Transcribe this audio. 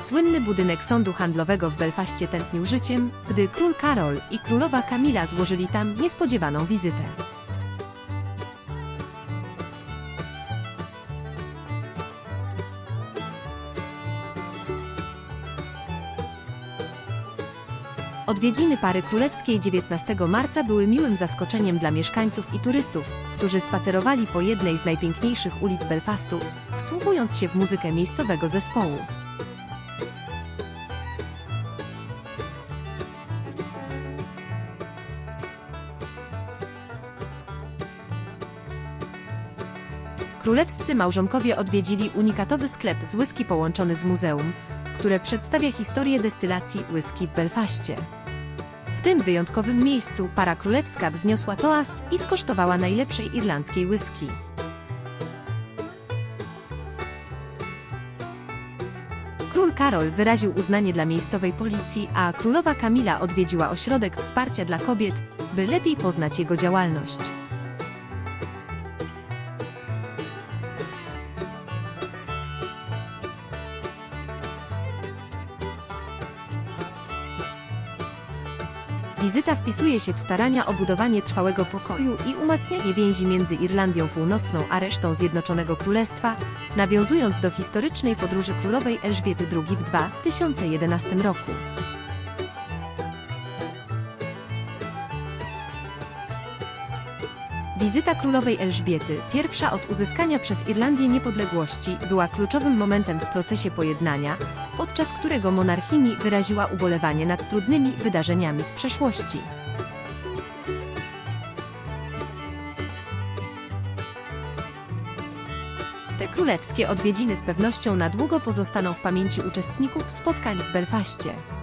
Słynny budynek sądu handlowego w Belfaście tętnił życiem, gdy król Karol i królowa Kamila złożyli tam niespodziewaną wizytę. Odwiedziny pary królewskiej 19 marca były miłym zaskoczeniem dla mieszkańców i turystów, którzy spacerowali po jednej z najpiękniejszych ulic Belfastu, wsłuchując się w muzykę miejscowego zespołu. Królewscy małżonkowie odwiedzili unikatowy sklep z whisky połączony z muzeum, które przedstawia historię destylacji whisky w Belfaście. W tym wyjątkowym miejscu para królewska wzniosła toast i skosztowała najlepszej irlandzkiej whisky. Król Karol wyraził uznanie dla miejscowej policji, a królowa Kamila odwiedziła ośrodek wsparcia dla kobiet, by lepiej poznać jego działalność. Wizyta wpisuje się w starania o budowanie trwałego pokoju i umacnianie więzi między Irlandią Północną a resztą Zjednoczonego Królestwa, nawiązując do historycznej podróży królowej Elżbiety II w 2011 roku. Wizyta królowej Elżbiety, pierwsza od uzyskania przez Irlandię niepodległości, była kluczowym momentem w procesie pojednania, podczas którego monarchini wyraziła ubolewanie nad trudnymi wydarzeniami z przeszłości. Te królewskie odwiedziny z pewnością na długo pozostaną w pamięci uczestników spotkań w Belfaście.